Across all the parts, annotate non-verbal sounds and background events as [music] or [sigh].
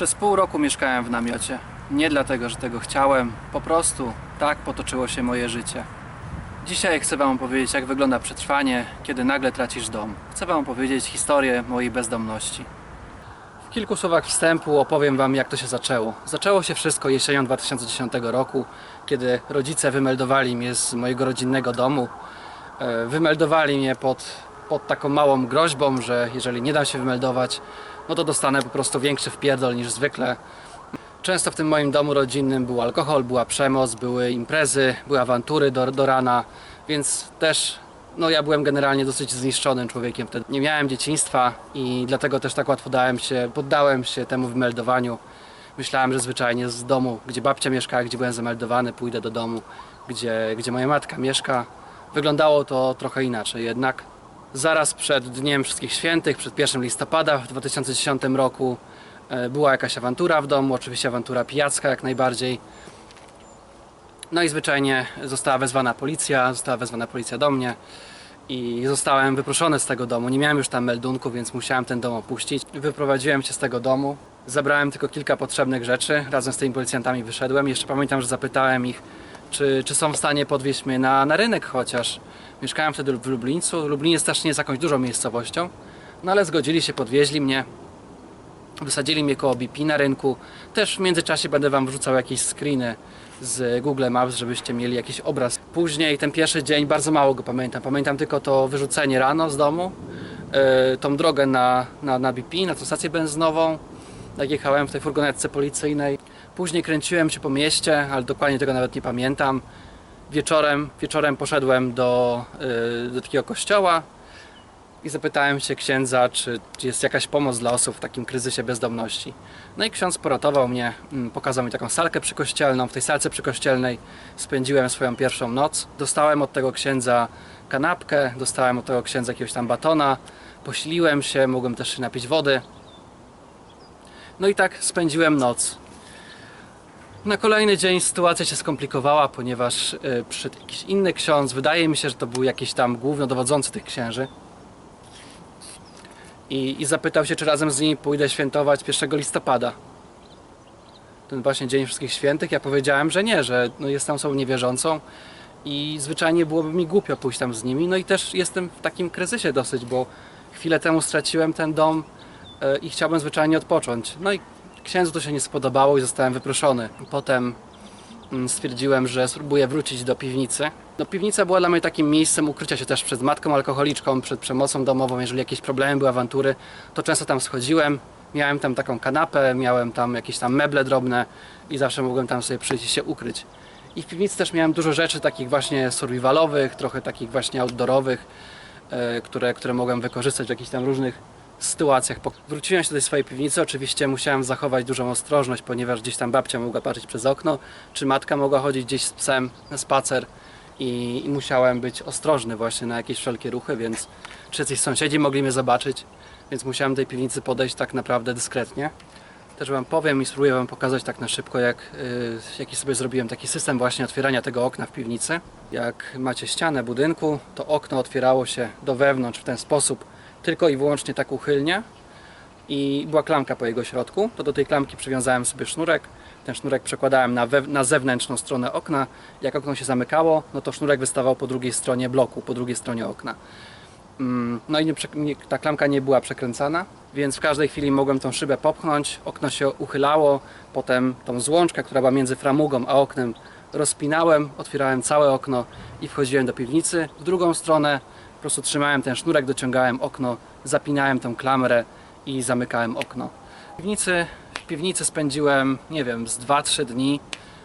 Przez pół roku mieszkałem w namiocie. Nie dlatego, że tego chciałem, po prostu tak potoczyło się moje życie. Dzisiaj chcę Wam opowiedzieć, jak wygląda przetrwanie, kiedy nagle tracisz dom. Chcę Wam opowiedzieć historię mojej bezdomności. W kilku słowach wstępu opowiem Wam, jak to się zaczęło. Zaczęło się wszystko jesienią 2010 roku, kiedy rodzice wymeldowali mnie z mojego rodzinnego domu. E, Wymeldowali mnie pod, pod taką małą groźbą, że jeżeli nie dam się wymeldować, no to dostanę po prostu większy wpierdol niż zwykle. Często w tym moim domu rodzinnym był alkohol, była przemoc, były imprezy, były awantury do, do rana, więc też no ja byłem generalnie dosyć zniszczonym człowiekiem wtedy. Nie miałem dzieciństwa i dlatego też tak łatwo dałem się, poddałem się temu wymeldowaniu. Myślałem, że zwyczajnie z domu, gdzie babcia mieszkała, gdzie byłem zameldowany, pójdę do domu, gdzie, gdzie moja matka mieszka. Wyglądało to trochę inaczej jednak. Zaraz przed Dniem Wszystkich Świętych, przed 1 listopada w 2010 roku e, była jakaś awantura w domu, oczywiście awantura pijacka jak najbardziej. No i zwyczajnie została wezwana policja, została wezwana policja do mnie i zostałem wyproszony z tego domu. Nie miałem już tam meldunku, więc musiałem ten dom opuścić. Wyprowadziłem się z tego domu, zabrałem tylko kilka potrzebnych rzeczy, razem z tymi policjantami wyszedłem. Jeszcze pamiętam, że zapytałem ich, czy, czy są w stanie podwieźć mnie na, na rynek chociaż. Mieszkałem wtedy w Lublińcu. Lublin jest też nie jest jakąś dużą miejscowością, no ale zgodzili się, podwieźli mnie. Wysadzili mnie koło BP na rynku. Też w międzyczasie będę Wam wrzucał jakieś screeny z Google Maps, żebyście mieli jakiś obraz. Później ten pierwszy dzień bardzo mało go pamiętam. Pamiętam tylko to wyrzucenie rano z domu, yy, tą drogę na, na, na BP, na tą stację benzynową. Jak jechałem w tej furgonetce policyjnej. Później kręciłem się po mieście, ale dokładnie tego nawet nie pamiętam. Wieczorem, wieczorem poszedłem do, yy, do takiego kościoła, i zapytałem się księdza, czy, czy jest jakaś pomoc dla osób w takim kryzysie bezdomności. No i ksiądz poratował mnie, mm, pokazał mi taką salkę przykościelną. W tej salce przykościelnej spędziłem swoją pierwszą noc. Dostałem od tego księdza kanapkę, dostałem od tego księdza jakiegoś tam batona, posiliłem się, mogłem też napić wody. No i tak spędziłem noc. Na kolejny dzień sytuacja się skomplikowała, ponieważ y, przyszedł jakiś inny ksiądz. Wydaje mi się, że to był jakiś tam głównodowodzący tych księży i, i zapytał się, czy razem z nimi pójdę świętować 1 listopada. Ten właśnie Dzień Wszystkich Świętych. Ja powiedziałem, że nie, że no jestem osobą niewierzącą i zwyczajnie byłoby mi głupio pójść tam z nimi. No i też jestem w takim kryzysie dosyć, bo chwilę temu straciłem ten dom e, i chciałbym zwyczajnie odpocząć. No i księdzu to się nie spodobało i zostałem wyproszony. Potem mm, stwierdziłem, że spróbuję wrócić do piwnicy. No, piwnica była dla mnie takim miejscem ukrycia się też przed matką alkoholiczką, przed przemocą domową. Jeżeli jakieś problemy były, awantury, to często tam schodziłem. Miałem tam taką kanapę, miałem tam jakieś tam meble drobne i zawsze mogłem tam sobie przyjść i się ukryć. I w piwnicy też miałem dużo rzeczy takich właśnie survivalowych, trochę takich właśnie outdoorowych, e, które, które mogłem wykorzystać w jakichś tam różnych sytuacjach. Wróciłem się do swojej piwnicy, oczywiście musiałem zachować dużą ostrożność, ponieważ gdzieś tam babcia mogła patrzeć przez okno, czy matka mogła chodzić gdzieś z psem na spacer i, i musiałem być ostrożny właśnie na jakieś wszelkie ruchy, więc czy jacyś sąsiedzi mogli mnie zobaczyć, więc musiałem do tej piwnicy podejść tak naprawdę dyskretnie. Też Wam powiem i spróbuję Wam pokazać tak na szybko, jak, yy, jaki sobie zrobiłem taki system właśnie otwierania tego okna w piwnicy. Jak macie ścianę budynku, to okno otwierało się do wewnątrz w ten sposób, tylko i wyłącznie tak uchylnie i była klamka po jego środku, to do tej klamki przywiązałem sobie sznurek. Ten sznurek przekładałem na, na zewnętrzną stronę okna. Jak okno się zamykało, no to sznurek wystawał po drugiej stronie bloku, po drugiej stronie okna. Mm, No i nie, nie, ta klamka nie była przekręcana, więc w każdej chwili mogłem tą szybę popchnąć, okno się uchylało, potem tą złączkę, która była między framugą a oknem rozpinałem, otwierałem całe okno i wchodziłem do piwnicy. W drugą stronę po prostu trzymałem ten sznurek, dociągałem okno, zapinałem tą klamrę i zamykałem okno. W piwnicy, w piwnicy spędziłem, nie wiem, z 2-3 dni.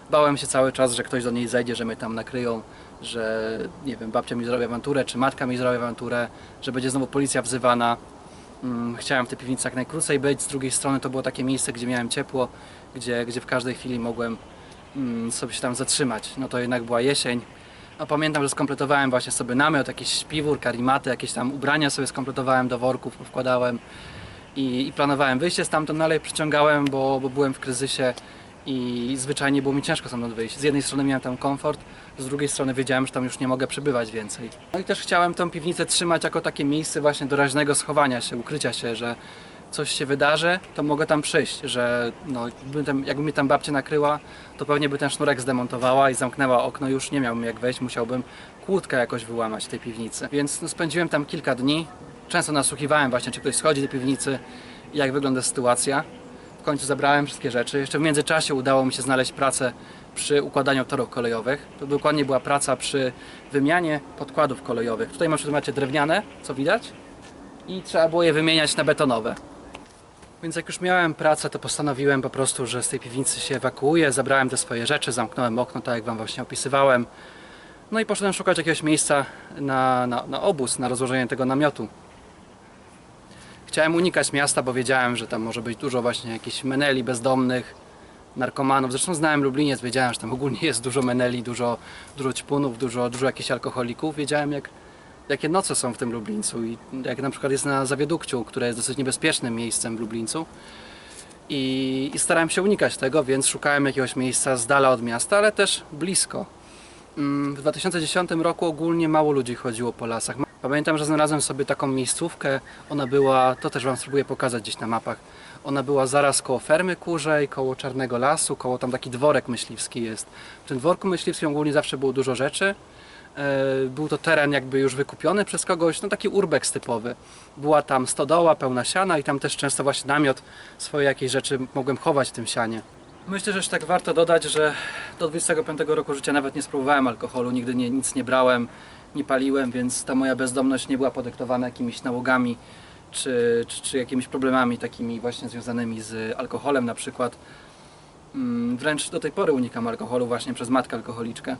Bałem się cały czas, że ktoś do niej zejdzie, że mnie tam nakryją, że nie wiem, babcia mi zrobi awanturę, czy matka mi zrobi awanturę, że będzie znowu policja wzywana. Mm, Chciałem w tej piwnicy jak najkrócej być. Z drugiej strony to było takie miejsce, gdzie miałem ciepło, gdzie, gdzie w każdej chwili mogłem mm, sobie się tam zatrzymać. No to jednak była jesień. No pamiętam, że skompletowałem właśnie sobie namiot, jakiś śpiwór, karimaty, jakieś tam ubrania sobie skompletowałem do worków, wkładałem i, i planowałem wyjście stamtąd, no ale przyciągałem, bo, bo byłem w kryzysie i zwyczajnie było mi ciężko stamtąd wyjść. Z jednej strony miałem tam komfort, z drugiej strony wiedziałem, że tam już nie mogę przebywać więcej. No i też chciałem tą piwnicę trzymać jako takie miejsce właśnie doraźnego schowania się, ukrycia się, że coś się wydarzy, to mogę tam przyjść, że no, jakby, jakby mnie tam babcia nakryła, to pewnie by ten sznurek zdemontowała i zamknęła okno, już nie miałbym jak wejść, musiałbym kłódkę jakoś wyłamać tej piwnicy. Więc no, spędziłem tam kilka dni, często nasłuchiwałem właśnie, czy ktoś schodzi do piwnicy i jak wygląda sytuacja. W końcu zabrałem wszystkie rzeczy. Jeszcze w międzyczasie udało mi się znaleźć pracę przy układaniu torów kolejowych. To dokładnie była praca przy wymianie podkładów kolejowych. Tutaj macie drewniane, co widać, i trzeba było je wymieniać na betonowe. Więc jak już miałem pracę, to postanowiłem po prostu, że z tej piwnicy się ewakuuję. Zabrałem te swoje rzeczy, zamknąłem okno, tak jak Wam właśnie opisywałem. No i poszedłem szukać jakiegoś miejsca na, na, na obóz, na rozłożenie tego namiotu. Chciałem unikać miasta, bo wiedziałem, że tam może być dużo właśnie jakichś meneli bezdomnych, narkomanów. Zresztą znałem Lubliniec, wiedziałem, że tam ogólnie jest dużo meneli, dużo, dużo ćpunów, dużo, dużo jakichś alkoholików. Wiedziałem, jak, jakie noce są w tym Lublińcu i jak na przykład jest na Zawiadukciu, które jest dosyć niebezpiecznym miejscem w Lublińcu. I, I starałem się unikać tego, więc szukałem jakiegoś miejsca z dala od miasta, ale też blisko. Mm, W 2010 roku ogólnie mało ludzi chodziło po lasach. Pamiętam, że znalazłem sobie taką miejscówkę. Ona była, to też Wam spróbuję pokazać gdzieś na mapach. Ona była zaraz koło fermy kurzej, koło Czarnego Lasu, koło tam taki dworek myśliwski jest. W tym dworku myśliwskim ogólnie zawsze było dużo rzeczy. E, Był to teren jakby już wykupiony przez kogoś, no taki urbex typowy. Była tam stodoła pełna siana i tam też często właśnie namiot, swoje jakieś rzeczy mogłem chować w tym sianie. Myślę, że jeszcze tak warto dodać, że do 25 roku życia nawet nie spróbowałem alkoholu, nigdy nie, nic nie brałem, nie paliłem, więc ta moja bezdomność nie była podyktowana jakimiś nałogami czy, czy, czy jakimiś problemami takimi właśnie związanymi z alkoholem na przykład. Mm, Wręcz do tej pory unikam alkoholu właśnie przez matkę alkoholiczkę.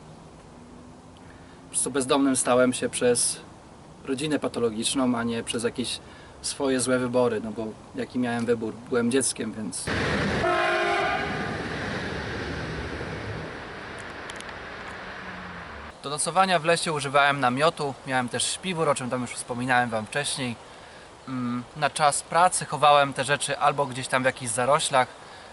Prostu bezdomnym stałem się przez rodzinę patologiczną, a nie przez jakieś swoje złe wybory, no bo jaki miałem wybór? Byłem dzieckiem, więc... Do nocowania w lesie używałem namiotu, miałem też śpiwór, o czym tam już wspominałem Wam wcześniej. Mm, Na czas pracy chowałem te rzeczy albo gdzieś tam w jakichś zaroślach,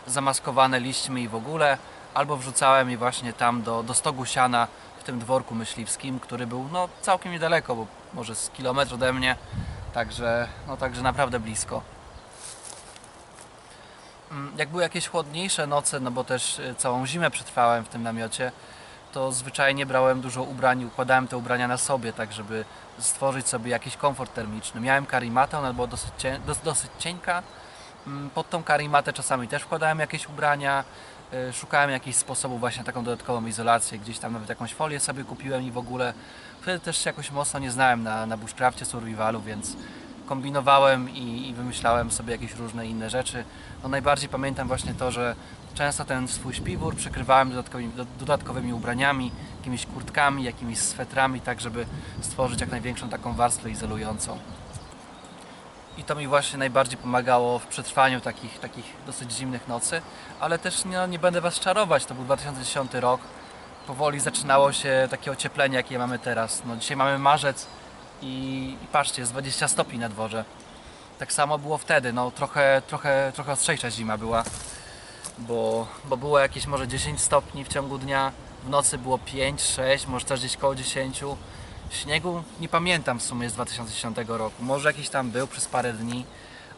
zamaskowane liśćmi i w ogóle, albo wrzucałem je właśnie tam do, do stogu siana w tym dworku myśliwskim, który był no, całkiem niedaleko, bo może z kilometr ode mnie, także, no, także naprawdę blisko. Mm, Jak były jakieś chłodniejsze noce, no bo też y, całą zimę przetrwałem w tym namiocie, to zwyczajnie brałem dużo ubrań i układałem te ubrania na sobie, tak żeby stworzyć sobie jakiś komfort termiczny. Miałem karimatę, ona była dosyć, dos, dosyć cienka. Mm, Pod tą karimatę czasami też wkładałem jakieś ubrania, szukałem jakichś sposobów właśnie na taką dodatkową izolację, gdzieś tam nawet jakąś folię sobie kupiłem i w ogóle wtedy też się jakoś mocno nie znałem na, na bushcrafcie, survivalu, więc kombinowałem i, i wymyślałem sobie jakieś różne inne rzeczy. No najbardziej pamiętam właśnie to, że często ten swój śpiwór przykrywałem dodatkowymi, do- dodatkowymi ubraniami, jakimiś kurtkami, jakimiś swetrami, tak żeby stworzyć jak największą taką warstwę izolującą. I to mi właśnie najbardziej pomagało w przetrwaniu takich, takich dosyć zimnych nocy, ale też nie, będę Was czarować, to był 2010 rok. Powoli zaczynało się takie ocieplenie, jakie mamy teraz. No, dzisiaj mamy marzec i, i patrzcie, jest 20 stopni na dworze. Tak samo było wtedy, no trochę, trochę, trochę ostrzejsza zima była, bo, bo było jakieś może 10 stopni w ciągu dnia, w nocy było 5, 6, może też gdzieś koło 10. Śniegu nie pamiętam w sumie z 2010 roku, może jakiś tam był przez parę dni,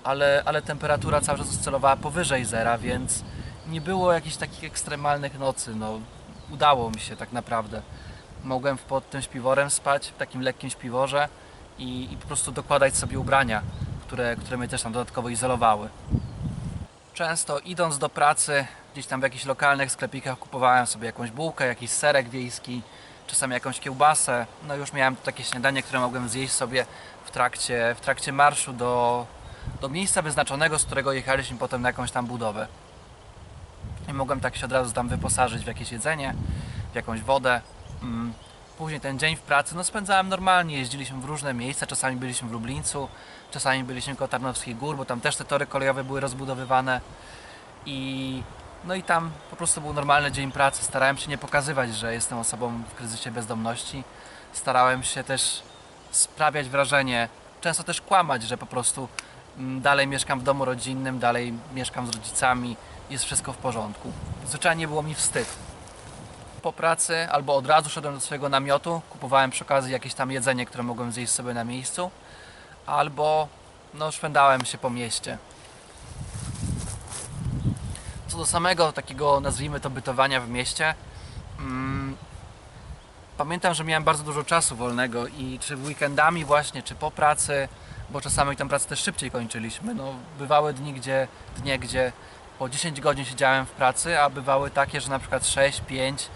ale, ale temperatura cały czas oscylowała powyżej zera, więc nie było jakichś takich ekstremalnych nocy, no udało mi się tak naprawdę. Mogłem pod tym śpiworem spać, w takim lekkim śpiworze i, i po prostu dokładać sobie ubrania, które, które mnie też tam dodatkowo izolowały. Często idąc do pracy, gdzieś tam w jakichś lokalnych sklepikach kupowałem sobie jakąś bułkę, jakiś serek wiejski, czasami jakąś kiełbasę. No już miałem takie śniadanie, które mogłem zjeść sobie w trakcie, w trakcie marszu do, do miejsca wyznaczonego, z którego jechaliśmy potem na jakąś tam budowę. I mogłem tak się od razu tam wyposażyć w jakieś jedzenie, w jakąś wodę. Mm. Później ten dzień w pracy no spędzałem normalnie, jeździliśmy w różne miejsca, czasami byliśmy w Lublińcu, czasami byliśmy koło Tarnowskich Gór, bo tam też te tory kolejowe były rozbudowywane i no i tam po prostu był normalny dzień pracy. Starałem się nie pokazywać, że jestem osobą w kryzysie bezdomności. Starałem się też sprawiać wrażenie, często też kłamać, że po prostu mm, dalej mieszkam w domu rodzinnym, dalej mieszkam z rodzicami, jest wszystko w porządku. Zwyczajnie było mi wstyd. Po pracy albo od razu szedłem do swojego namiotu, kupowałem przy okazji jakieś tam jedzenie, które mogłem zjeść sobie na miejscu, albo no szwendałem się po mieście. Co do samego takiego, nazwijmy to, bytowania w mieście, mm, pamiętam, że miałem bardzo dużo czasu wolnego i czy weekendami właśnie, czy po pracy, bo czasami tę pracę też szybciej kończyliśmy, no bywały dni, gdzie, dnie, gdzie po 10 godzin siedziałem w pracy, a bywały takie, że na przykład 6, 5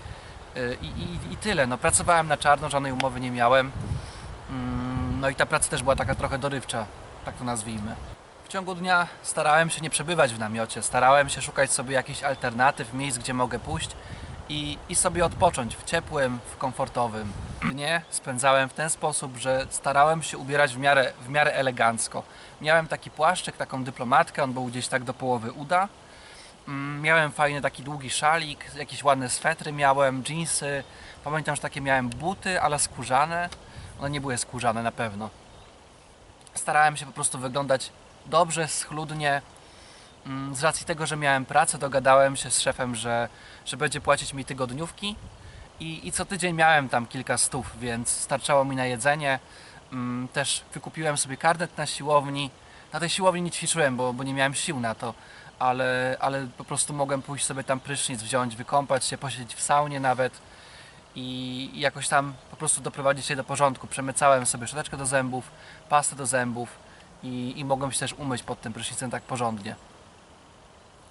y, i, i, i tyle. No pracowałem na czarno, żadnej umowy nie miałem. Mm, No i ta praca też była taka trochę dorywcza, tak to nazwijmy. W ciągu dnia starałem się nie przebywać w namiocie, starałem się szukać sobie jakichś alternatyw, miejsc, gdzie mogę pójść i, i sobie odpocząć w ciepłym, w komfortowym. Dnie spędzałem w ten sposób, że starałem się ubierać w miarę, w miarę elegancko. Miałem taki płaszczyk, taką dyplomatkę, on był gdzieś tak do połowy uda. Mm, Miałem fajny taki długi szalik, jakieś ładne swetry miałem, jeansy. Pamiętam, że takie miałem buty, ale skórzane. One nie były skórzane na pewno. Starałem się po prostu wyglądać dobrze, schludnie. Mm, Z racji tego, że miałem pracę, dogadałem się z szefem, że, że będzie płacić mi tygodniówki. I, I co tydzień miałem tam kilka stów, więc starczało mi na jedzenie. Mm, Też wykupiłem sobie karnet na siłowni. Na tej siłowni nie ćwiczyłem, bo, bo nie miałem sił na to, ale, ale po prostu mogłem pójść sobie tam prysznic wziąć, wykąpać się, posiedzieć w saunie nawet i jakoś tam po prostu doprowadzić się do porządku. Przemycałem sobie szczoteczkę do zębów, pastę do zębów i, i mogłem się też umyć pod tym prysznicem tak porządnie.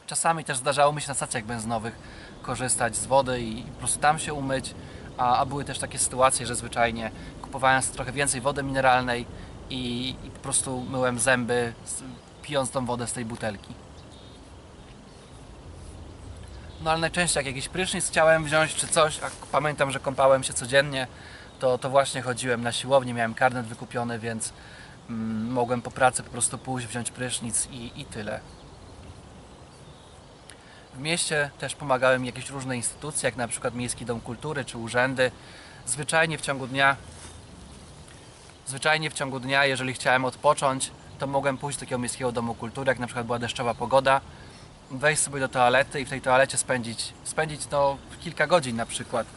Czasami też zdarzało mi się na stacjach benzynowych korzystać z wody i po prostu tam się umyć, a, a były też takie sytuacje, że zwyczajnie kupowałem trochę więcej wody mineralnej i, i po prostu myłem zęby pijąc tą wodę z tej butelki. No ale najczęściej jak jakiś prysznic chciałem wziąć czy coś, a pamiętam, że kąpałem się codziennie, to, to właśnie chodziłem na siłownię, miałem karnet wykupiony, więc mogłem po pracy po prostu pójść, wziąć prysznic i, i tyle. W mieście też pomagały mi jakieś różne instytucje, jak na przykład Miejski Dom Kultury czy urzędy. Zwyczajnie w ciągu dnia, zwyczajnie w ciągu dnia, jeżeli chciałem odpocząć, to mogłem pójść do takiego Miejskiego Domu Kultury, jak na przykład była deszczowa pogoda, wejść sobie do toalety i w tej toalecie spędzić, spędzić no, kilka godzin na przykład.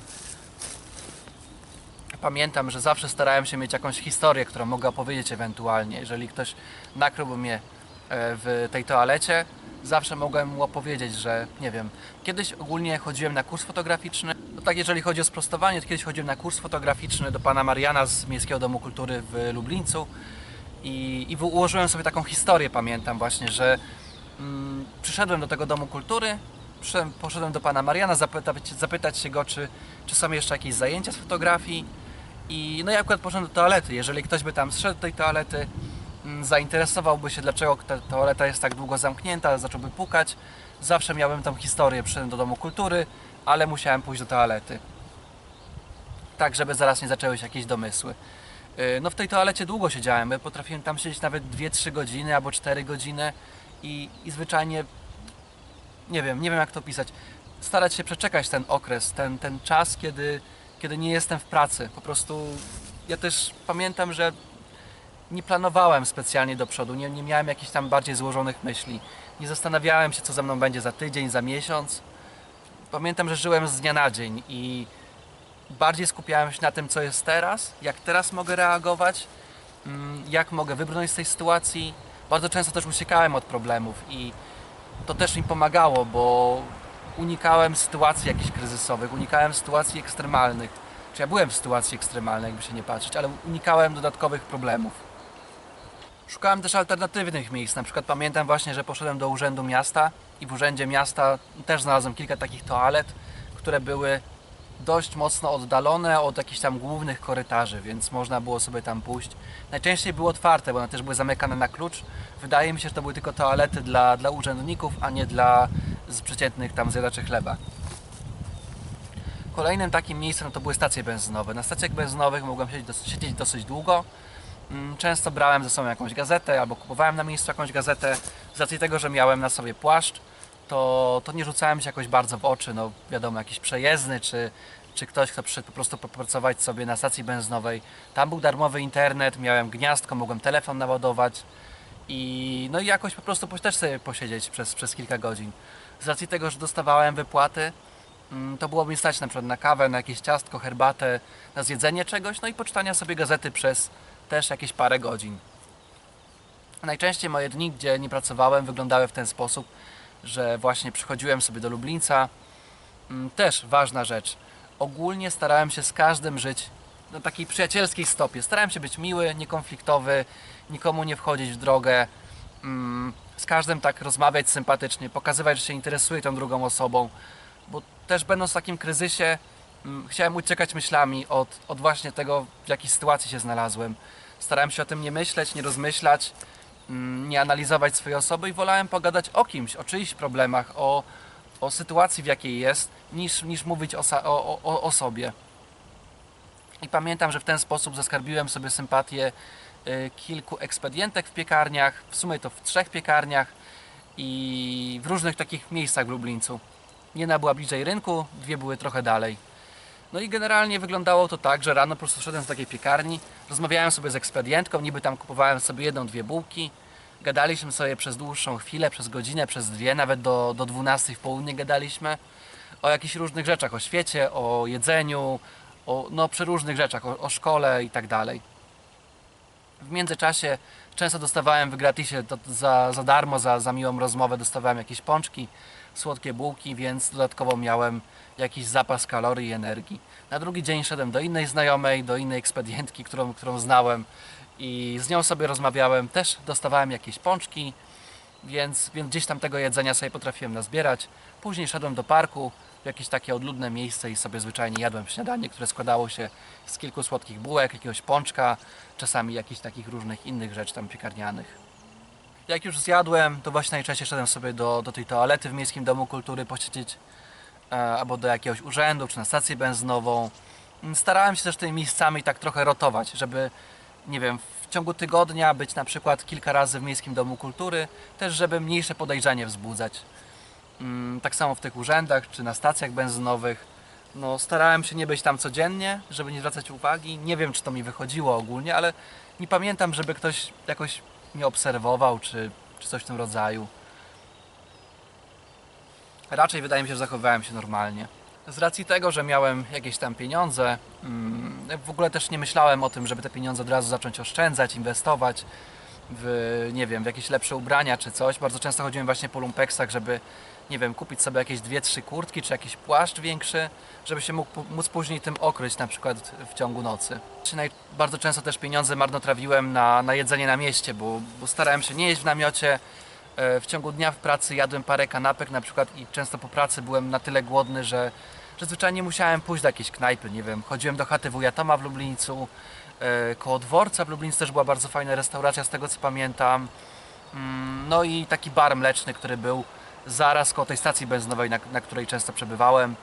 Pamiętam, że zawsze starałem się mieć jakąś historię, którą mogę opowiedzieć ewentualnie. Jeżeli ktoś nakryłby mnie e, w tej toalecie, zawsze mogłem mu opowiedzieć, że nie wiem, kiedyś ogólnie chodziłem na kurs fotograficzny. No tak, jeżeli chodzi o sprostowanie, to kiedyś chodziłem na kurs fotograficzny do pana Mariana z Miejskiego Domu Kultury w Lublińcu i, i ułożyłem sobie taką historię, pamiętam właśnie, że mm, przyszedłem do tego Domu Kultury, poszedłem do pana Mariana zapytać, zapytać się go, czy, czy są jeszcze jakieś zajęcia z fotografii i no ja akurat poszedłem do toalety. Jeżeli ktoś by tam zszedł do tej toalety, mm, zainteresowałby się, dlaczego ta toaleta jest tak długo zamknięta, zacząłby pukać, zawsze miałem tam historię. Przyszedłem do Domu Kultury, ale musiałem pójść do toalety. Tak, żeby zaraz nie zaczęły się jakieś domysły. Yy, No w tej toalecie długo siedziałem, potrafiłem tam siedzieć nawet 2-3 godziny albo 4 godziny i, i zwyczajnie nie wiem, nie wiem jak to pisać. Starać się przeczekać ten okres, ten, ten czas, kiedy, kiedy nie jestem w pracy. Po prostu ja też pamiętam, że nie planowałem specjalnie do przodu, nie, nie miałem jakichś tam bardziej złożonych myśli. Nie zastanawiałem się, co ze mną będzie za tydzień, za miesiąc. Pamiętam, że żyłem z dnia na dzień i bardziej skupiałem się na tym, co jest teraz, jak teraz mogę reagować, mm, jak mogę wybrnąć z tej sytuacji. Bardzo często też uciekałem od problemów i to też mi pomagało, bo unikałem sytuacji jakichś kryzysowych, unikałem sytuacji ekstremalnych. Czy ja byłem w sytuacji ekstremalnej, jakby się nie patrzeć, ale unikałem dodatkowych problemów. Szukałem też alternatywnych miejsc. Na przykład pamiętam właśnie, że poszedłem do urzędu miasta i w urzędzie miasta też znalazłem kilka takich toalet, które były dość mocno oddalone od jakichś tam głównych korytarzy, więc można było sobie tam pójść. Najczęściej były otwarte, bo one też były zamykane na klucz. Wydaje mi się, że to były tylko toalety dla, dla urzędników, a nie dla z przeciętnych tam zjadaczy chleba. Kolejnym takim miejscem to były stacje benzynowe. Na stacjach benzynowych mogłem siedzieć dosyć, siedzieć dosyć długo. Mm, Często brałem ze sobą jakąś gazetę albo kupowałem na miejscu jakąś gazetę. Z racji tego, że miałem na sobie płaszcz, to, to nie rzucałem się jakoś bardzo w oczy. No wiadomo, jakiś przejezdny czy, czy ktoś, kto przyszedł po prostu popracować sobie na stacji benzynowej. Tam był darmowy internet, miałem gniazdko, mogłem telefon naładować i no i jakoś po prostu też sobie posiedzieć przez, przez kilka godzin. Z racji tego, że dostawałem wypłaty, mm, to było mi stać na przykład na kawę, na jakieś ciastko, herbatę, na zjedzenie czegoś, no i poczytania sobie gazety przez też jakieś parę godzin. Najczęściej moje dni, gdzie nie pracowałem, wyglądały w ten sposób, że właśnie przychodziłem sobie do Lublińca. Mm, Też ważna rzecz. Ogólnie starałem się z każdym żyć na takiej przyjacielskiej stopie. Starałem się być miły, niekonfliktowy, nikomu nie wchodzić w drogę. Z każdym tak rozmawiać sympatycznie, pokazywać, że się interesuje tą drugą osobą. Bo też będąc w takim kryzysie, mm, chciałem uciekać myślami od, od właśnie tego, w jakiej sytuacji się znalazłem. Starałem się o tym nie myśleć, nie rozmyślać, mm, nie analizować swojej osoby i wolałem pogadać o kimś, o czyichś problemach, o, o sytuacji, w jakiej jest, niż, niż mówić o, o, o, o sobie. I pamiętam, że w ten sposób zaskarbiłem sobie sympatię kilku ekspedientek w piekarniach, w sumie to w trzech piekarniach i w różnych takich miejscach w Lublińcu. Jedna była bliżej rynku, dwie były trochę dalej. No i generalnie wyglądało to tak, że rano po prostu szedłem z takiej piekarni, rozmawiałem sobie z ekspedientką, niby tam kupowałem sobie jedną, dwie bułki, gadaliśmy sobie przez dłuższą chwilę, przez godzinę, przez dwie, nawet do, do 12 w południe gadaliśmy o jakichś różnych rzeczach, o świecie, o jedzeniu, o no, przeróżnych rzeczach, o, o szkole i tak dalej. W międzyczasie często dostawałem w gratisie to, za, za darmo, za, za miłą rozmowę dostawałem jakieś pączki, słodkie bułki, więc dodatkowo miałem jakiś zapas kalorii i energii. Na drugi dzień szedłem do innej znajomej, do innej ekspedientki, którą, którą znałem i z nią sobie rozmawiałem, też dostawałem jakieś pączki, więc, więc gdzieś tam tego jedzenia sobie potrafiłem nazbierać. Później szedłem do parku, w jakieś takie odludne miejsce i sobie zwyczajnie jadłem śniadanie, które składało się z kilku słodkich bułek, jakiegoś pączka, czasami jakichś takich różnych innych rzeczy tam piekarnianych. Jak już zjadłem, to właśnie najczęściej szedłem sobie do, do tej toalety w Miejskim Domu Kultury posiedzieć e, albo do jakiegoś urzędu, czy na stację benzynową. Starałem się też tymi miejscami tak trochę rotować, żeby, nie wiem, w ciągu tygodnia być na przykład kilka razy w Miejskim Domu Kultury, też żeby mniejsze podejrzenie wzbudzać. Mm, Tak samo w tych urzędach, czy na stacjach benzynowych. No, starałem się nie być tam codziennie, żeby nie zwracać uwagi. Nie wiem, czy to mi wychodziło ogólnie, ale nie pamiętam, żeby ktoś jakoś mnie obserwował, czy, czy coś w tym rodzaju. Raczej wydaje mi się, że zachowywałem się normalnie. Z racji tego, że miałem jakieś tam pieniądze, mm, w ogóle też nie myślałem o tym, żeby te pieniądze od razu zacząć oszczędzać, inwestować w, nie wiem, w jakieś lepsze ubrania czy coś. Bardzo często chodziłem właśnie po lumpeksach, żeby, nie wiem, kupić sobie jakieś dwie, trzy kurtki czy jakiś płaszcz większy, żeby się mógł, móc później tym okryć na przykład w ciągu nocy. Bardzo często też pieniądze marnotrawiłem na, na jedzenie na mieście, bo, bo starałem się nie jeść w namiocie. E, W ciągu dnia w pracy jadłem parę kanapek na przykład i często po pracy byłem na tyle głodny, że, że zwyczajnie musiałem pójść do jakiejś knajpy, nie wiem, chodziłem do chaty wuja Toma w Lublińcu, e, koło dworca w Lublińcu też była bardzo fajna restauracja z tego co pamiętam. Mm, No i taki bar mleczny, który był zaraz koło tej stacji benzynowej, na, na której często przebywałem.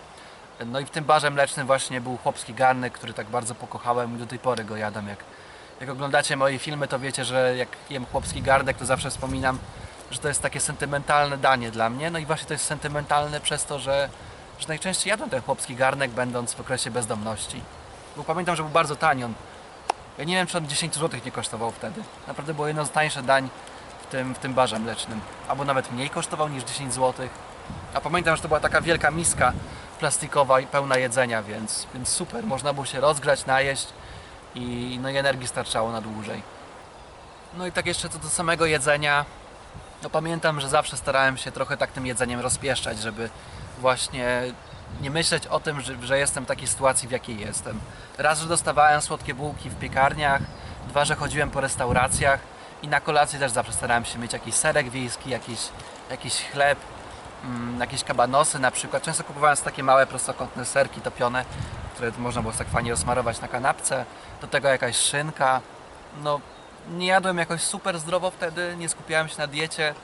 No i w tym barze mlecznym właśnie był chłopski garnek, który tak bardzo pokochałem i do tej pory go jadam. Jak, jak oglądacie moje filmy, to wiecie, że jak jem chłopski garnek, to zawsze wspominam, że to jest takie sentymentalne danie dla mnie. No i właśnie to jest sentymentalne przez to, że, że najczęściej jadłem ten chłopski garnek, będąc w okresie bezdomności. Bo pamiętam, że był bardzo tani. On, ja nie wiem, czy on 10 zł nie kosztował wtedy. Naprawdę było jedno z tańszych dań w tym, w tym barze mlecznym. Albo nawet mniej kosztował niż 10 zł. A pamiętam, że to była taka wielka miska plastikowa i pełna jedzenia, więc, więc super. Można było się rozgrzać, najeść i, no i energii starczało na dłużej. No i tak jeszcze co do samego jedzenia, no pamiętam, że zawsze starałem się trochę tak tym jedzeniem rozpieszczać, żeby właśnie nie myśleć o tym, że, że jestem w takiej sytuacji, w jakiej jestem. Raz, że dostawałem słodkie bułki w piekarniach, dwa, że chodziłem po restauracjach i na kolację też zawsze starałem się mieć jakiś serek wiejski, jakiś, jakiś chleb, mm, jakieś kabanosy na przykład. Często kupowałem takie małe, prostokątne serki topione, które można było tak fajnie rozmarować na kanapce. Do tego jakaś szynka. No, nie jadłem jakoś super zdrowo wtedy, nie skupiałem się na diecie,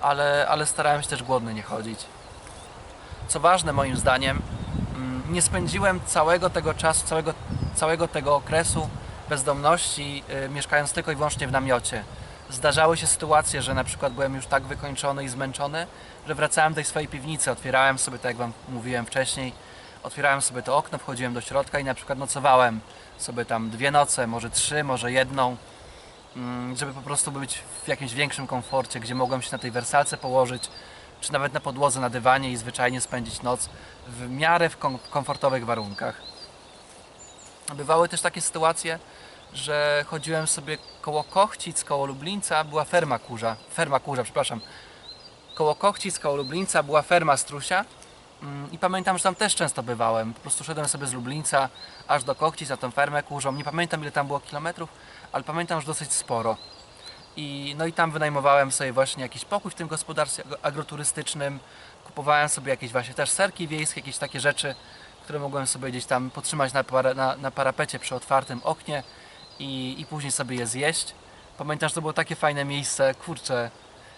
ale, ale starałem się też głodny nie chodzić. Co ważne moim zdaniem, mm, nie spędziłem całego tego czasu, całego, całego tego okresu bezdomności y, mieszkając tylko i wyłącznie w namiocie. Zdarzały się sytuacje, że na przykład byłem już tak wykończony i zmęczony, że wracałem do tej swojej piwnicy, otwierałem sobie, tak jak Wam mówiłem wcześniej, otwierałem sobie to okno, wchodziłem do środka i na przykład nocowałem sobie tam dwie noce, może trzy, może jedną, mm, żeby po prostu być w jakimś większym komforcie, gdzie mogłem się na tej wersalce położyć, czy nawet na podłodze, na dywanie i zwyczajnie spędzić noc w miarę w kom- komfortowych warunkach. Bywały też takie sytuacje, że chodziłem sobie koło Kochcic, koło Lublińca, była ferma kurza, ferma kurza, przepraszam, koło Kochcic, koło Lublińca była ferma strusia Mm, i pamiętam, że tam też często bywałem. Po prostu szedłem sobie z Lublińca aż do Kochcic na tą fermę kurzą. Nie pamiętam ile tam było kilometrów, ale pamiętam, że dosyć sporo. I, no i tam wynajmowałem sobie właśnie jakiś pokój w tym gospodarstwie agro- agroturystycznym. Kupowałem sobie jakieś właśnie też serki wiejskie, jakieś takie rzeczy, które mogłem sobie gdzieś tam potrzymać na, para, na, na parapecie przy otwartym oknie i, i później sobie je zjeść. Pamiętam, że to było takie fajne miejsce, kurczę.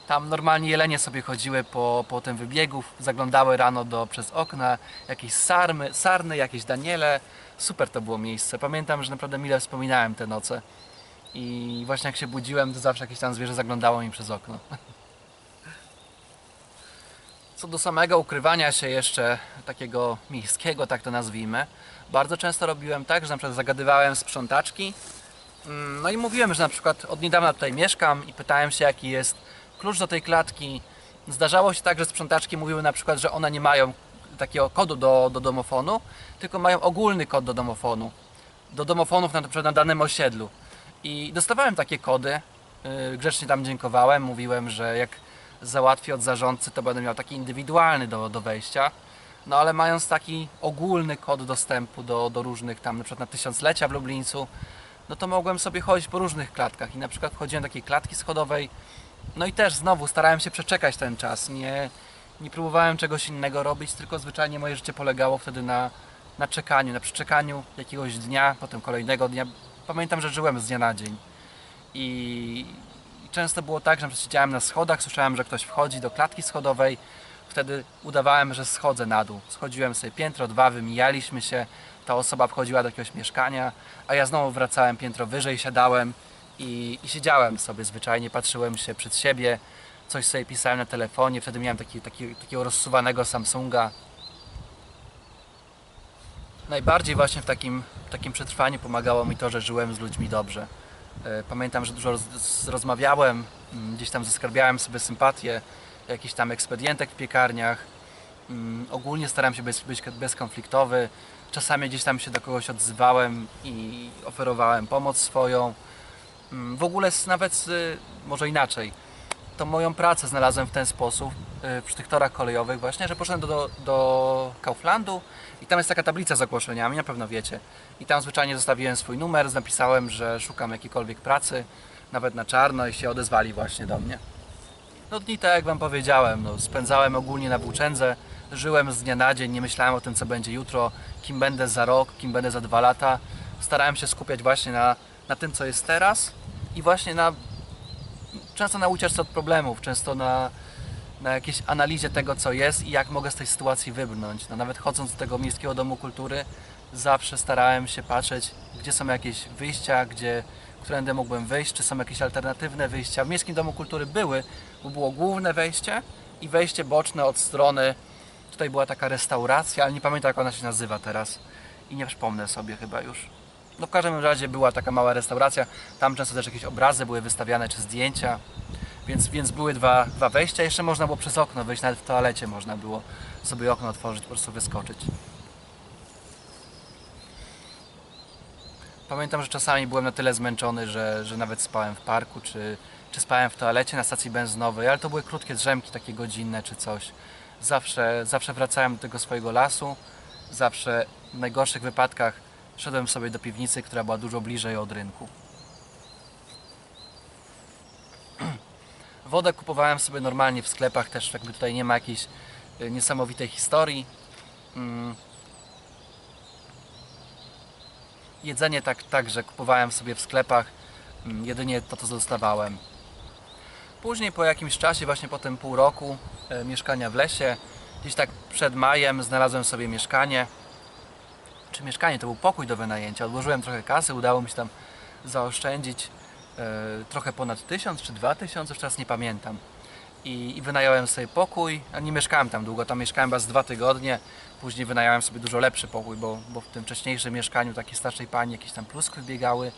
Tam normalnie jelenie sobie chodziły po, po tym wybiegu, zaglądały rano do, przez okna, jakieś sarmy, sarny, jakieś daniele. Super to było miejsce. Pamiętam, że naprawdę mile wspominałem te noce. I właśnie jak się budziłem, to zawsze jakieś tam zwierzę zaglądało mi przez okno. [laughs] Co do samego ukrywania się jeszcze takiego miejskiego, tak to nazwijmy, bardzo często robiłem tak, że na przykład zagadywałem sprzątaczki. Mm, No i mówiłem, że na przykład od niedawna tutaj mieszkam i pytałem się jaki jest klucz do tej klatki. Zdarzało się tak, że sprzątaczki mówiły na przykład, że one nie mają takiego kodu do, do domofonu, tylko mają ogólny kod do domofonu. Do domofonów na, na danym osiedlu. I dostawałem takie kody, yy, grzecznie tam dziękowałem, mówiłem, że jak załatwię od zarządcy, to będę miał taki indywidualny do, do wejścia. No ale mając taki ogólny kod dostępu do, do różnych tam, na przykład na tysiąclecia w Lublińcu, no to mogłem sobie chodzić po różnych klatkach i na przykład wchodziłem do takiej klatki schodowej, no i też znowu starałem się przeczekać ten czas, nie, nie próbowałem czegoś innego robić, tylko zwyczajnie moje życie polegało wtedy na, na czekaniu, na przeczekaniu jakiegoś dnia, potem kolejnego dnia. Pamiętam, że żyłem z dnia na dzień i często było tak, że siedziałem na schodach, słyszałem, że ktoś wchodzi do klatki schodowej, wtedy udawałem, że schodzę na dół. Schodziłem sobie piętro, dwa, wymijaliśmy się, ta osoba wchodziła do jakiegoś mieszkania, a ja znowu wracałem piętro wyżej, siadałem i, i siedziałem sobie zwyczajnie, patrzyłem się przed siebie, coś sobie pisałem na telefonie, wtedy miałem taki, taki, takiego rozsuwanego Samsunga. Najbardziej właśnie w takim, w takim przetrwaniu pomagało mi to, że żyłem z ludźmi dobrze. E, Pamiętam, że dużo rozmawiałem, mm, gdzieś tam zaskarbiałem sobie sympatię, jakiś tam ekspedientek w piekarniach. Mm, Ogólnie starałem się być, być bezkonfliktowy. Czasami gdzieś tam się do kogoś odzywałem i oferowałem pomoc swoją. Mm, W ogóle nawet, może inaczej, to moją pracę znalazłem w ten sposób, przy tych torach kolejowych właśnie, że poszedłem do, do, do Kauflandu i tam jest taka tablica z ogłoszeniami, na pewno wiecie. I tam zwyczajnie zostawiłem swój numer, napisałem, że szukam jakiejkolwiek pracy, nawet na czarno i się odezwali właśnie do mnie. No dni tak jak Wam powiedziałem, no, spędzałem ogólnie na włóczędze, żyłem z dnia na dzień, nie myślałem o tym co będzie jutro, kim będę za rok, kim będę za dwa lata. Starałem się skupiać właśnie na, na tym co jest teraz i właśnie na często na ucieczce od problemów, często na, na jakiejś analizie tego, co jest i jak mogę z tej sytuacji wybrnąć. No, nawet chodząc do tego Miejskiego Domu Kultury, zawsze starałem się patrzeć, gdzie są jakieś wyjścia, gdzie, którędy mógłbym wyjść, czy są jakieś alternatywne wyjścia. W Miejskim Domu Kultury były, bo było główne wejście i wejście boczne od strony. Tutaj była taka restauracja, ale nie pamiętam jak ona się nazywa teraz i nie przypomnę sobie chyba już. No w każdym razie była taka mała restauracja, tam często też jakieś obrazy były wystawiane czy zdjęcia, więc, więc były dwa, dwa wejścia. Jeszcze można było przez okno wyjść, nawet w toalecie można było sobie okno otworzyć, po prostu wyskoczyć. Pamiętam, że czasami byłem na tyle zmęczony, że, że nawet spałem w parku, czy, czy spałem w toalecie na stacji benzynowej, ale to były krótkie drzemki, takie godzinne czy coś. Zawsze, zawsze wracałem do tego swojego lasu, zawsze w najgorszych wypadkach szedłem sobie do piwnicy, która była dużo bliżej od rynku. [clears throat] Wodę kupowałem sobie normalnie w sklepach, też jakby tutaj nie ma jakiejś y, niesamowitej historii. Mm. Jedzenie tak, tak, że kupowałem sobie w sklepach, mm, jedynie to, co dostawałem. Później po jakimś czasie, właśnie po tym pół roku e, mieszkania w lesie, gdzieś tak przed majem znalazłem sobie mieszkanie. Czy mieszkanie, to był pokój do wynajęcia. Odłożyłem trochę kasy, udało mi się tam zaoszczędzić e, trochę ponad 1000 czy 2000, już teraz nie pamiętam. I, I wynająłem sobie pokój, a nie mieszkałem tam długo, tam mieszkałem chyba z dwa tygodnie. Później wynająłem sobie dużo lepszy pokój, bo, bo w tym wcześniejszym mieszkaniu takiej starszej pani jakieś tam pluskwy biegały.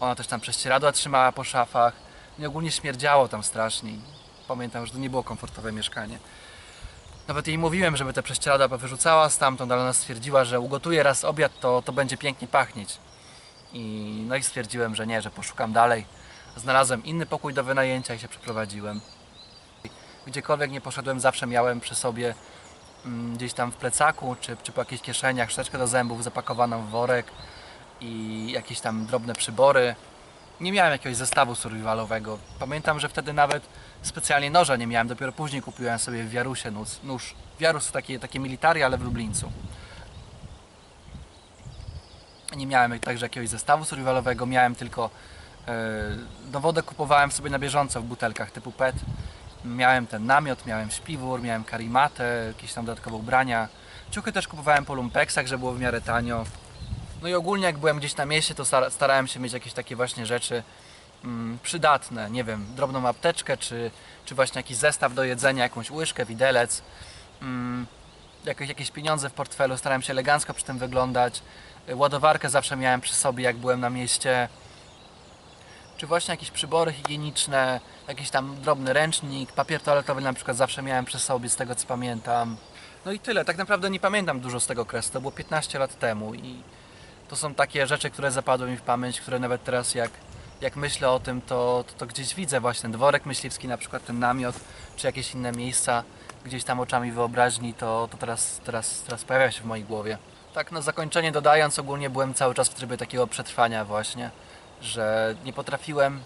Ona też tam prześcieradła trzymała po szafach. I ogólnie śmierdziało tam strasznie. Pamiętam, że to nie było komfortowe mieszkanie. Nawet jej mówiłem, żeby te prześcieradła wyrzucała stamtąd, ale ona stwierdziła, że ugotuje raz obiad, to, to będzie pięknie pachnieć. I, no i stwierdziłem, że nie, że poszukam dalej. Znalazłem inny pokój do wynajęcia i się przeprowadziłem. Gdziekolwiek nie poszedłem, zawsze miałem przy sobie mm, gdzieś tam w plecaku, czy, czy po jakichś kieszeniach szczoteczkę do zębów zapakowaną w worek i jakieś tam drobne przybory. Nie miałem jakiegoś zestawu survivalowego. Pamiętam, że wtedy nawet specjalnie noża nie miałem, dopiero później kupiłem sobie w Wiarusie nóż. nóż. Wiarus to takie, takie military, ale w Lublińcu. Nie miałem także jakiegoś zestawu survivalowego, miałem tylko e, no wodę kupowałem sobie na bieżąco w butelkach typu PET. Miałem ten namiot, miałem śpiwór, miałem karimatę, jakieś tam dodatkowe ubrania. Ciuchy też kupowałem po lumpeksach, żeby było w miarę tanio. No i ogólnie jak byłem gdzieś na mieście, to stara- starałem się mieć jakieś takie właśnie rzeczy mm, przydatne. Nie wiem, drobną apteczkę, czy, czy właśnie jakiś zestaw do jedzenia, jakąś łyżkę, widelec. Mm, jakieś, jakieś pieniądze w portfelu, starałem się elegancko przy tym wyglądać. Y, Ładowarkę zawsze miałem przy sobie, jak byłem na mieście. Czy właśnie jakieś przybory higieniczne, jakiś tam drobny ręcznik, papier toaletowy na przykład zawsze miałem przy sobie, z tego co pamiętam. No i tyle. Tak naprawdę nie pamiętam dużo z tego okresu. To było 15 lat temu i to są takie rzeczy, które zapadły mi w pamięć, które nawet teraz jak, jak myślę o tym, to, to, to gdzieś widzę właśnie ten dworek myśliwski, na przykład ten namiot, czy jakieś inne miejsca, gdzieś tam oczami wyobraźni, to, to teraz, teraz, teraz pojawia się w mojej głowie. Tak na zakończenie dodając, ogólnie byłem cały czas w trybie takiego przetrwania właśnie, że nie potrafiłem,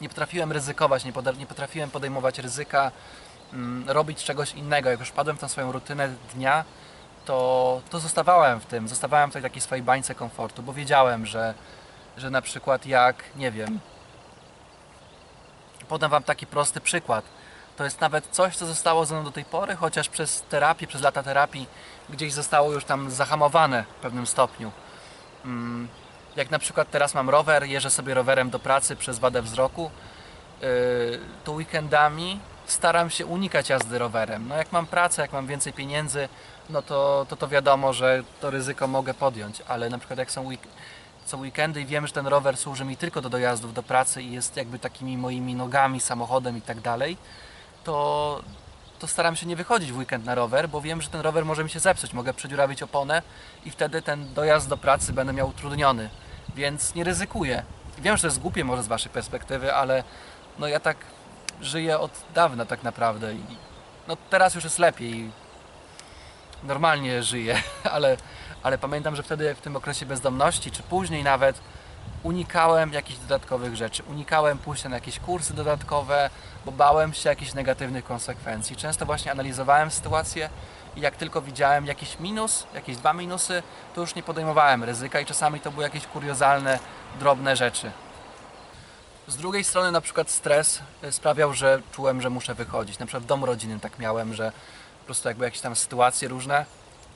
nie potrafiłem ryzykować, nie, poda- nie potrafiłem podejmować ryzyka, mm, robić czegoś innego. Jak już wpadłem w tą swoją rutynę dnia, to, to zostawałem w tym, zostawałem w tej takiej swojej bańce komfortu, bo wiedziałem, że, że na przykład jak, nie wiem, podam Wam taki prosty przykład. To jest nawet coś, co zostało ze mną do tej pory, chociaż przez terapię, przez lata terapii gdzieś zostało już tam zahamowane w pewnym stopniu. Mm, Jak na przykład teraz mam rower, jeżdżę sobie rowerem do pracy przez wadę wzroku, yy, to weekendami staram się unikać jazdy rowerem. No jak mam pracę, jak mam więcej pieniędzy, no to, to to wiadomo, że to ryzyko mogę podjąć, ale na przykład jak są week- co weekendy i wiem, że ten rower służy mi tylko do dojazdów do pracy i jest jakby takimi moimi nogami, samochodem i tak dalej, to, to staram się nie wychodzić w weekend na rower, bo wiem, że ten rower może mi się zepsuć, mogę przedziurawić oponę i wtedy ten dojazd do pracy będę miał utrudniony, więc nie ryzykuję. Wiem, że to jest głupie może z Waszej perspektywy, ale no ja tak żyję od dawna tak naprawdę i no teraz już jest lepiej, normalnie żyję, [laughs] ale, ale pamiętam, że wtedy w tym okresie bezdomności, czy później nawet, unikałem jakichś dodatkowych rzeczy. Unikałem pójścia na jakieś kursy dodatkowe, bo bałem się jakichś negatywnych konsekwencji. Często właśnie analizowałem sytuację i jak tylko widziałem jakiś minus, jakieś dwa minusy, to już nie podejmowałem ryzyka i czasami to były jakieś kuriozalne, drobne rzeczy. Z drugiej strony na przykład stres y, sprawiał, że czułem, że muszę wychodzić. Na przykład w domu rodzinnym tak miałem, że po prostu jakby jakieś tam sytuacje różne,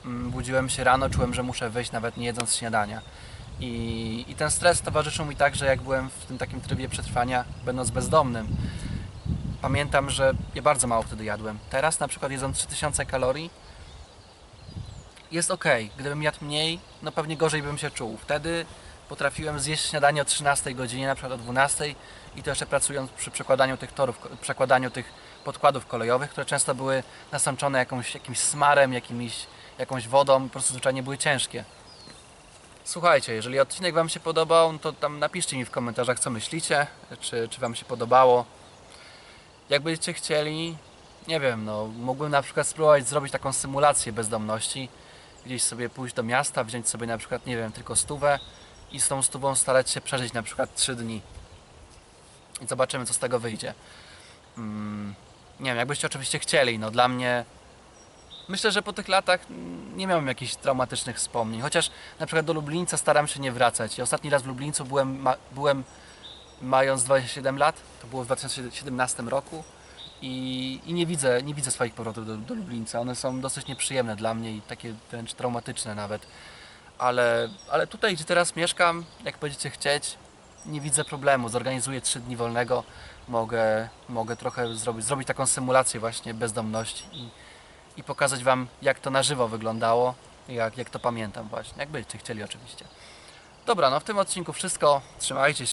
mm, budziłem się rano, czułem, że muszę wyjść nawet nie jedząc śniadania. I, I ten stres towarzyszył mi także, jak byłem w tym takim trybie przetrwania, będąc bezdomnym. Pamiętam, że ja bardzo mało wtedy jadłem. Teraz na przykład jedząc 3000 kalorii jest ok. Gdybym jadł mniej, no pewnie gorzej bym się czuł. Wtedy potrafiłem zjeść śniadanie o 13 godzinie, na przykład o 12 i to jeszcze pracując przy przekładaniu tych torów, przekładaniu tych podkładów kolejowych, które często były nasączone jakąś, jakimś smarem, jakimiś, jakąś wodą, po prostu zwyczajnie były ciężkie. Słuchajcie, jeżeli odcinek Wam się podobał, no to tam napiszcie mi w komentarzach, co myślicie, czy, czy Wam się podobało. Jak będziecie chcieli, nie wiem, no, mógłbym na przykład spróbować zrobić taką symulację bezdomności, gdzieś sobie pójść do miasta, wziąć sobie na przykład, nie wiem, tylko stówę i z tą stówą starać się przeżyć na przykład 3 dni. I zobaczymy, co z tego wyjdzie. Mm, nie wiem, jakbyście oczywiście chcieli, no dla mnie Myślę, że po tych latach nie miałem jakichś traumatycznych wspomnień. Chociaż na przykład do Lublińca staram się nie wracać. I ostatni raz w Lublińcu byłem, ma, byłem mając 27 lat, to było w 2017 roku. I, i nie, widzę, nie widzę swoich powrotów do, do Lublińca. One są dosyć nieprzyjemne dla mnie i takie wręcz traumatyczne nawet. Ale, ale tutaj, gdzie teraz mieszkam, jak będziecie chcieć, nie widzę problemu. Zorganizuję 3 dni wolnego. Mogę, mogę trochę zrobić, zrobić taką symulację właśnie bezdomności i, i pokazać Wam, jak to na żywo wyglądało, jak, jak to pamiętam właśnie, jak będziecie chcieli oczywiście. Dobra, no w tym odcinku wszystko. Trzymajcie się.